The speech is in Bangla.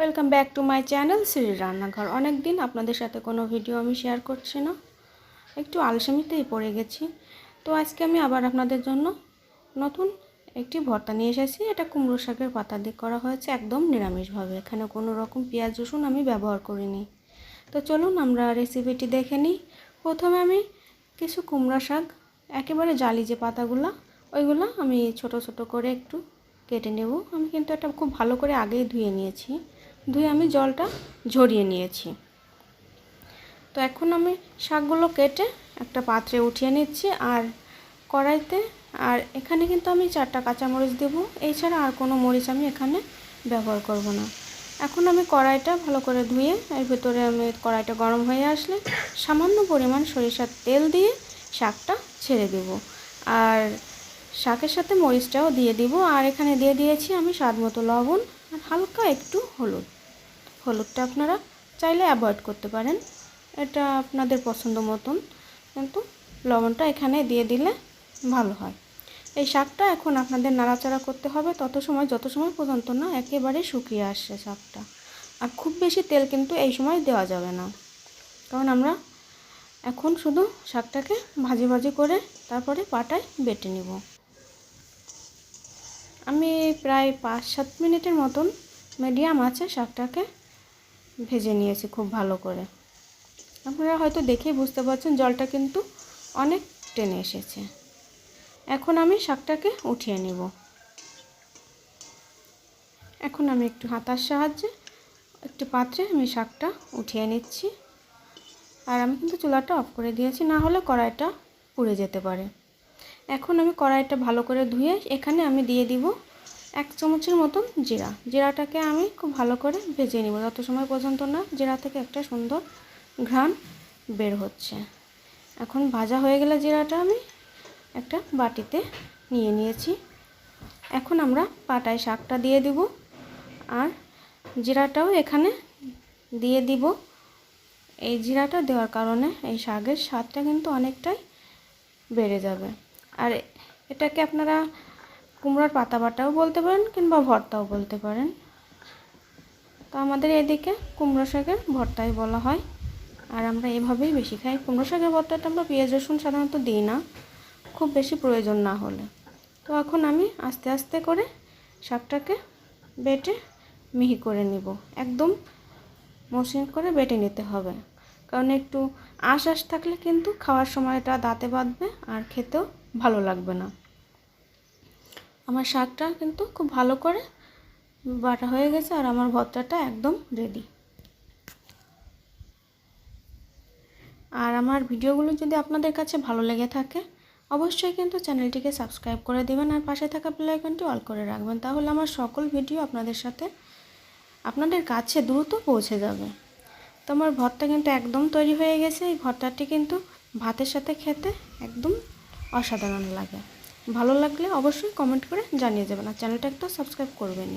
Welcome back to my channel Shri Rannaghar অনেক দিন আপনাদের সাথে কোনো ভিডিও আমি শেয়ার করছি না। একটু আলসেমিতেই পড়ে গেছি। তো আজকে আমি আবার আপনাদের জন্য নতুন একটি ভর্তা নিয়ে এসেছি। এটা কুমড়ো শাকের পাতা দিয়ে করা হয়েছে একদম নিরামিষভাবে। এখানে কোনো রকম পেঁয়াজ, রসুন আমি ব্যবহার করিনি। তো চলুন আমরা রেসিপিটি দেখে নিই। প্রথমে আমি কিছু কুমড়া শাক, একেবারে জালি যে পাতাগুলো, ওইগুলো আমি ছোট ছোট করে একটু কেটে নেব। আমি কিন্তু এটা খুব ভালো করে আগেই ধুয়ে নিয়েছি। ধুয়ে আমি জলটা ঝরিয়ে নিয়েছি। তো এখন আমি শাকগুলো কেটে একটা পাত্রে উঠিয়ে নিচ্ছি আর কড়াইতে, আর এখানে কিন্তু আমি চারটা কাঁচামরিচ দেব। এছাড়া আর কোনো মরিচ আমি এখানে ব্যবহার করব না। এখন আমি কড়াইটা ভালো করে ধুয়ে, এর ভেতরে আমি কড়াইটা গরম হয়ে আসলে সামান্য পরিমাণ সরিষার তেল দিয়ে শাকটা ছেড়ে দেব। আর শাকের সাথে মরিচটাও দিয়ে দিব। আর এখানে দিয়ে দিয়েছি আমি স্বাদ মতো লবণ আর হালকা একটু হলুদ। হলুদটা আপনারা চাইলে অ্যাভয়েড করতে পারেন। এটা আপনাদের পছন্দ মতন। কিন্তু লবণটা এখানে দিয়ে দিলে ভালো হয়। এই শাকটা এখন আপনাদের নাড়াচাড়া করতে হবে। তত সময়, যত সময় পর্যন্ত না একেবারে শুকিয়ে আসছে শাকটা। আর খুব বেশি তেল কিন্তু এই সময় দেওয়া যাবে না। কারণ আমরা এখন শুধু শাকটাকে ভাজি ভাজি করে তারপরে পাটায় বেটে নিব। আমি প্রায় পাঁচ সাত মিনিটের মতন মিডিয়াম আছে শাকটাকে ভেজে নিয়েছি খুব ভালো করে। আপনারা হয়তো দেখেই বুঝতে পারছেন জলটা কিন্তু অনেক টেনে এসেছে। এখন আমি শাকটাকে উঠিয়ে নেব। এখন আমি একটু হাতার সাহায্যে একটি পাত্রে আমি শাকটা উঠিয়ে নিচ্ছি। আর আমি কিন্তু চুলাটা অফ করে দিয়েছি, না হলে কড়াইটা পুড়ে যেতে পারে। এখন আমি কড়াইটা ভালো করে ধুয়ে এখানে আমি দিয়ে দিব এক চামচের মতন জিরা। জিরাটাকে আমি খুব ভালো করে ভেজে নিব। যত সময় পর্যন্ত না জিরা থেকে একটা সুন্দর ঘ্রাণ বের হচ্ছে। এখন ভাজা হয়ে গেলে জিরাটা আমি একটা বাটিতে নিয়ে নিয়েছি। এখন আমরা পাটায় শাকটা দিয়ে দিব। আর জিরাটাও এখানে দিয়ে দিব। এই জিরাটা দেওয়ার কারণে এই শাকের স্বাদটা কিন্তু অনেকটাই বেড়ে যাবে। আর এটাকে আপনারা কুমড়োর পাতা বাটাও বলতে পারেন কিংবা ভর্তাও বলতে পারেন। তো আমাদের এদিকে কুমড়ো শাকের ভর্তাই বলা হয়। আর আমরা এভাবেই বেশি খাই। কুমড়ো শাকের ভর্তাটা আমরা পেঁয়াজ, রসুন সাধারণত দিই না। খুব বেশি প্রয়োজন না হলে। তো এখন আমি আস্তে আস্তে করে শাকটাকে বেটে মিহি করে নিব। একদম মসৃণ করে বেটে নিতে হবে। কারণ একটু আশ আশ থাকলে কিন্তু খাওয়ার সময়টা দাঁতে বাঁধবে আর খেতেও ভালো লাগবে না। আমার শাকটা কিন্তু খুব ভালো করে বাটা হয়ে গেছে আর আমার ভর্তাটা একদম রেডি আর আমার ভিডিওগুলো যদি আপনাদের কাছে ভালো লেগে থাকে, অবশ্যই কিন্তু চ্যানেলটিকে সাবস্ক্রাইব করে দেবেন আর পাশে থাকা বেলাইকনটি অল করে রাখবেন, তাহলে আমার সকল ভিডিও আপনাদের সাথে আপনাদের কাছে দ্রুত পৌঁছে যাবে। তো আমার ভর্তা কিন্তু একদম তৈরি হয়ে গেছে, এই ভর্তাটি কিন্তু ভাতের সাথে খেতে একদম অসাধারণ লাগে। ভালো লাগলে অবশ্যই কমেন্ট করে জানিয়ে যাবেন আর চ্যানেলটা একটা সাবস্ক্রাইব করবেন